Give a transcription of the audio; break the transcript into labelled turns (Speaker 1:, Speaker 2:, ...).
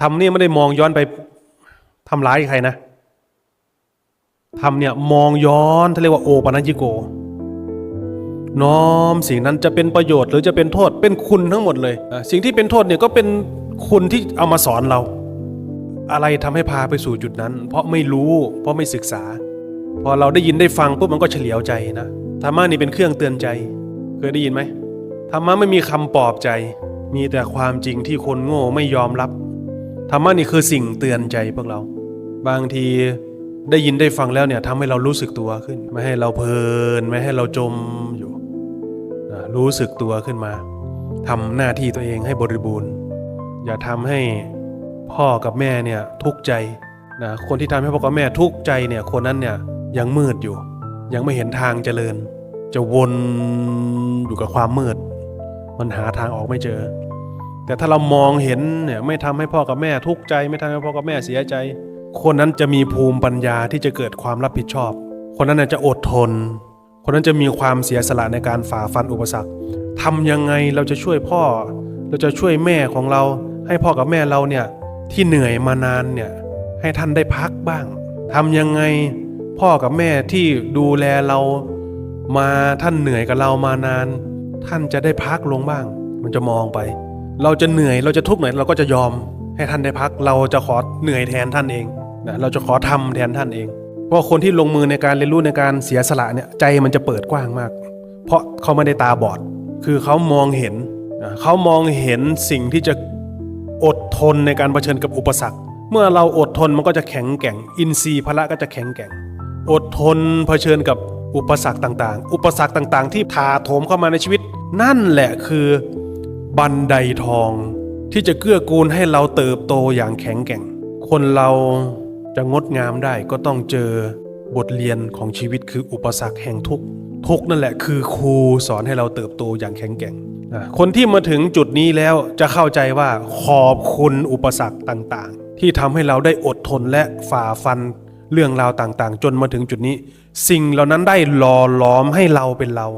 Speaker 1: ทำเนี่ยไม่ได้มองย้อนไปทำร้ายใครนะทำเนี่ยมองย้อนเขาเรียกว่าโอปัญญิโก น้อมสิ่งนั้นจะเป็นประโยชน์หรือจะเป็นโทษเป็นคุณทั้งหมดเลย สิ่งที่เป็นโทษเนี่ยก็เป็นคุณที่เอามาสอนเรา อะไรทำให้พาไปสู่จุดนั้น เพราะไม่รู้ เพราะไม่ศึกษา พอเราได้ยินได้ฟังปุ๊บมันก็เฉลียวใจนะธรรมะนี่เป็นเครื่องเตือนใจ เคยได้ยินไหมธรรมะไม่มีคำปลอบใจ มีแต่ความจริงที่คนโง่ไม่ยอมรับ ธรรมะนี่คือสิ่งเตือนใจพวกเรา บางทีได้ยินได้ฟังแล้วเนี่ยทำให้เรารู้สึกตัวขึ้น ไม่ให้เราเพลิน ไม่ให้เราจมอยู่นะรู้สึกตัวขึ้นมาทำหน้าที่ตัวเองให้บริบูรณ์ อย่าทำให้พ่อกับแม่เนี่ยทุกข์ใจนะคนที่ทำให้พ่อกับแม่ทุกข์ใจเนี่ยคนนั้นเนี่ยยังมืดอยู่ ยังไม่เห็นทางเจริญ จะวนอยู่กับความมืด มันหาทางออกไม่เจอ แต่ถ้าเรามองเห็นเนี่ยไม่ทำให้พ่อกับแม่ทุกข์ใจ ไม่ทำให้พ่อกับแม่เสียใจ คนนั้นจะมีภูมิปัญญาที่จะเกิดความรับผิดชอบ คนนั้นจะอดทน คนนั้นจะมีความเสียสละในการฝ่าฟันอุปสรรคทำยังไงเราจะช่วยพ่อ เราจะช่วยแม่ของเรา ให้พ่อกับแม่เราเนี่ยที่เหนื่อยมานานเนี่ยให้ท่านได้พักบ้างทำยังไงพ่อกับแม่ที่ดูแลเรามาท่านเหนื่อยกับเรามานาน ท่านจะได้พักลงบ้าง มันจะมองไป เราจะเหนื่อยเราจะทุกข์หน่อยเราก็จะยอมให้ท่านได้พัก เราจะขอเหนื่อยแทนท่านเองนะเราจะขอทำแทนท่านเอง เพราะคนที่ลงมือในการเรียนรู้ในการเสียสละเนี่ยใจมันจะเปิดกว้างมาก เพราะเขาไม่ได้ตาบอด คือเขามองเห็นนะเขามองเห็นสิ่งที่จะอดทนในการเผชิญกับอุปสรรค เมื่อเราอดทนมันก็จะแข็งแกร่ง อินทรีย์พละก็จะแข็งแกร่ง อดทนเผชิญกับอุปสรรคต่างๆ อุปสรรคต่างๆ ที่ถาโถมเข้ามาในชีวิต นั่นแหละคือ บันไดทองที่จะเกื้อกูลให้เราเติบโตอย่างแข็งแกร่ง คนเราจะงดงามได้ก็ต้องเจอบทเรียนของชีวิตคืออุปสรรคแห่งทุกทุกนั่นแหละคือครูสอนให้เราเติบโตอย่างแข็งแกร่ง คนที่มาถึงจุดนี้แล้วจะเข้าใจว่าขอบคุณอุปสรรคต่างๆ ที่ทำให้เราได้อดทนและฝ่าฟันเรื่องราวต่างๆ จนมาถึงจุดนี้ สิ่งเหล่านั้นได้หล่อหลอมให้เราเป็นเรา